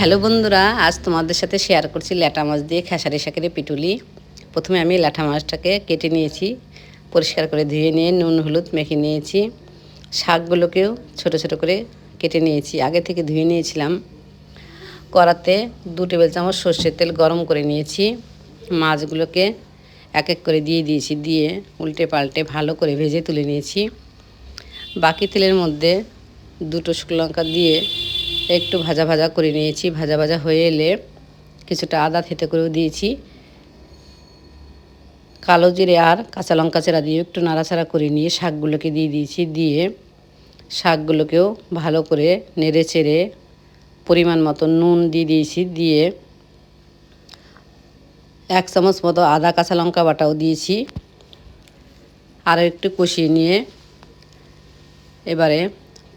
Hello বন্ধুরা, আজ তোমাদের সাথে শেয়ার করছি ল্যাটা মাছ দিয়ে খেসারি শাকের পিটুলি। প্রথমে আমি ল্যাটা মাছটাকে কেটে নিয়েছি, পরিষ্কার করে ধুয়ে নিয়ে নুন, হলুদ মেখে নিয়েছি। শাকগুলোকেও ছোট ছোট করে কেটে নিয়েছি, আগে থেকে ধুয়ে নিয়েছিলাম। কড়াতে দু টেবিল চামচ সর্ষের তেল গরম করে নিয়েছি। মাছগুলোকে এক এক করে দিয়ে দিয়েছি, দিয়ে উল্টে পাল্টে ভালো করে ভেজে তুলে নিয়েছি। বাকি তেলের মধ্যে দুটো শুকনো লঙ্কা দিয়ে একটু ভাজা ভাজা করে নিয়েছি। ভাজা ভাজা হয়ে এলে কিছুটা আদা থেতে করেও দিয়েছি। কালো জিরে আর কাঁচা লঙ্কা চেরা দিয়ে একটু নাড়াচাড়া করে নিয়ে শাকগুলোকে দিয়ে দিয়েছি। দিয়ে শাকগুলোকেও ভালো করে নেড়ে চেড়ে পরিমাণ মতো নুন দিয়ে দিয়েছি। দিয়ে এক চামচ মতো আদা কাঁচা লঙ্কা বাটাও দিয়েছি। আর একটু কষিয়ে নিয়ে এবারে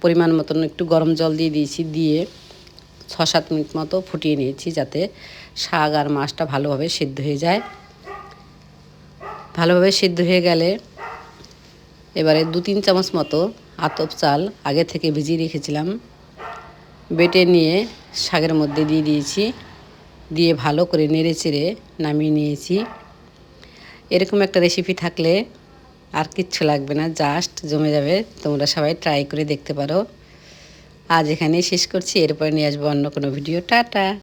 পরিমাণ মতন একটু গরম জল দিয়ে দিয়েছি, দিয়ে ছ সাত মিনিট মতো ফুটিয়ে নিয়েছি যাতে শাক আর মাছটা ভালোভাবে সিদ্ধ হয়ে যায়। ভালোভাবে সিদ্ধ হয়ে গেলে এবারে দু তিন চামচ মতো আতপ চাল আগে থেকে ভিজিয়ে রেখেছিলাম। বেটে নিয়ে শাকের মধ্যে দিয়ে দিয়েছি, দিয়ে ভালো করে নেড়ে চেড়ে নামিয়ে নিয়েছি। এরকম একটা রেসিপি থাকলে আর কিচ্ছু লাগবে না জাস্ট জমে যাবে। তোমরা সবাই ট্রাই করে দেখতে পারো। আজ এখানেই শেষ করছি, এরপরে নিয়ে আসব অন্য কোনো ভিডিও টাটা!